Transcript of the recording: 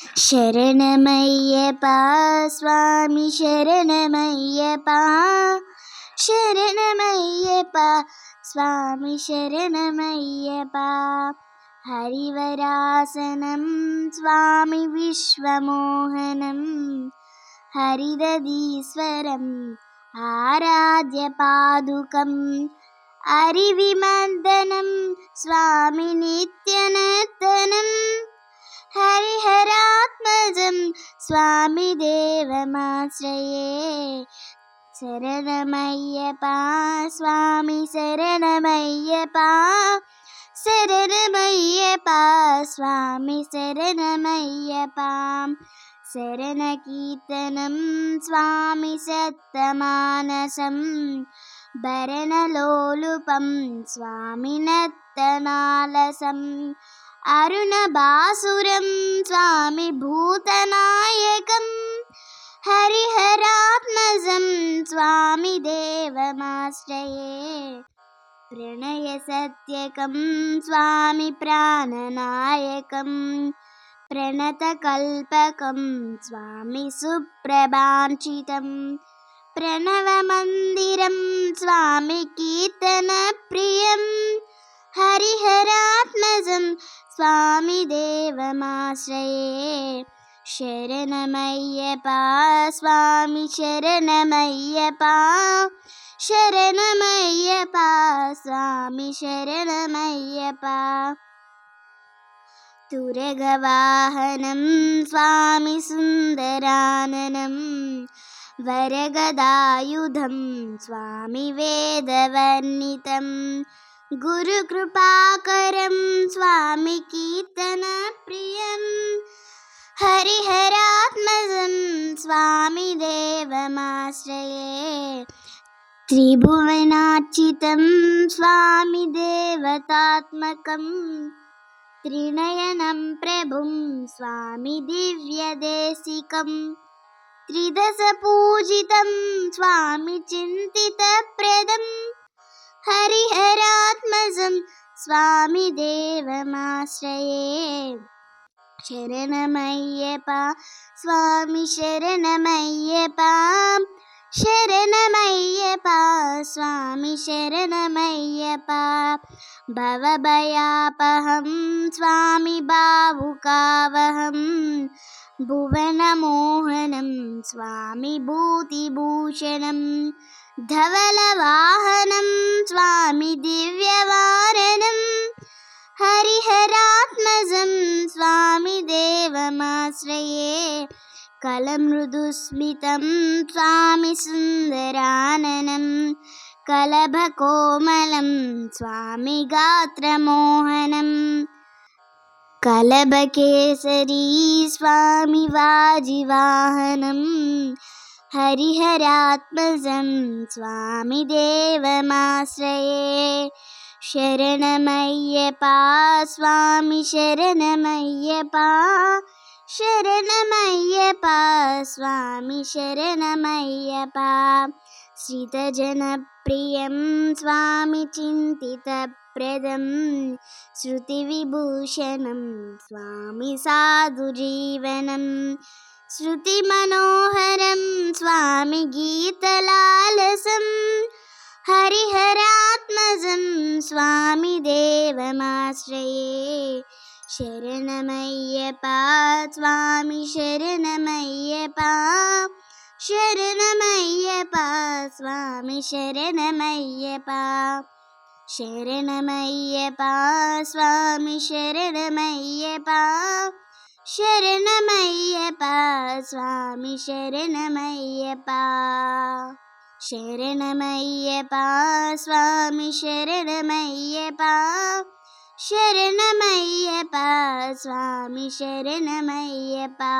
शरणमय्यपा स्वामी शरणमय्यपा शरणमय्यपा स्वामी शरणमय्यपा Harivarasanam स्वामि विश्वमोहनं हरिदधीश्वरम् आराध्यपादुकम् अरिविमर्दनं स्वामि नित्यनर्तनं हरिहरात्मजं स्वामि देवमाश्रये शरणमय्यपा स्वामि शरणमय्यपा शरणमय्यपा स्वामि शरणमय्यपा शरणकीर्तनं स्वामि सत्तमानसं भरणलोलुपं स्वामि नर्तनालसम् अरुणबासुरं स्वामि भूतनायकम् हरिहरात्मजं स्वामि देवमाश्रये प्रणयसत्यकं स्वामि प्राणनायकं प्रणतकल्पकं स्वामि सुप्रभाञ्चितं प्रणवमन्दिरं स्वामि कीर्तनप्रियं हरिहरात्मजं स्वामि देवमाश्रये शरणमय्यपा स्वामि शरणमय्यपा शरणमय्यपा स्वामि शरणमय्यपा। तुरगवाहनं स्वामि सुन्दराननं वरगदायुधं स्वामि वेदवर्णितं गुरुकृपाकरं स्वामि कीर्तनप्रियं हरिहरात्मजं स्वामि देवमाश्रये त्रिभुवनार्चितं स्वामि देवतात्मकम् त्रिनयनं प्रभुं स्वामि दिव्यदेशिकं। त्रिदशपूजितं स्वामि चिन्तितप्रदं हरिहरात्मजं स्वामि देवमाश्रये। शरणमय्यपा स्वामि शरणमय्यपा शरणमय्यपा स्वामि शरणमय्यपा। भवभयापहं स्वामि भावुकावहं भुवनमोहनं स्वामि भूतिभूषणं धवलवाहनं स्वामि दिव्यवारणं हरिहरात्मजं स्वामि देवमाश्रये कलमृदुस्मितं स्वामि सुन्दराननं कलभकोमलं स्वामि गात्रमोहनं कलभकेसरी स्वामि वाजिवाहनं हरिहरात्मजं स्वामि देवमाश्रये शरणमय्यपा स्वामि शरणमय्यपा शरणमय्यपा स्वामि शरणमय्यपा श्रितजनप्रियं स्वामि चिन्तितप्रदं श्रुतिविभूषणं स्वामि साधुजीवनं श्रुतिमनोहरं स्वामि गीतलालसं हरिहरात्मजं स्वामि देवमाश्रये शरणमय्यपा स्वामि शरणमय्यपा शरणमय्यपा स्वामि शरणमय्यपा। शरणमय्यपा स्वामि शरणमय्यपा शरणमय्यपा स्वामि शरणमय्यपा। शरणमय्यपा स्वामि शरणमय्यपा। शरणमय्यपा स्वामि शरणमय्यपा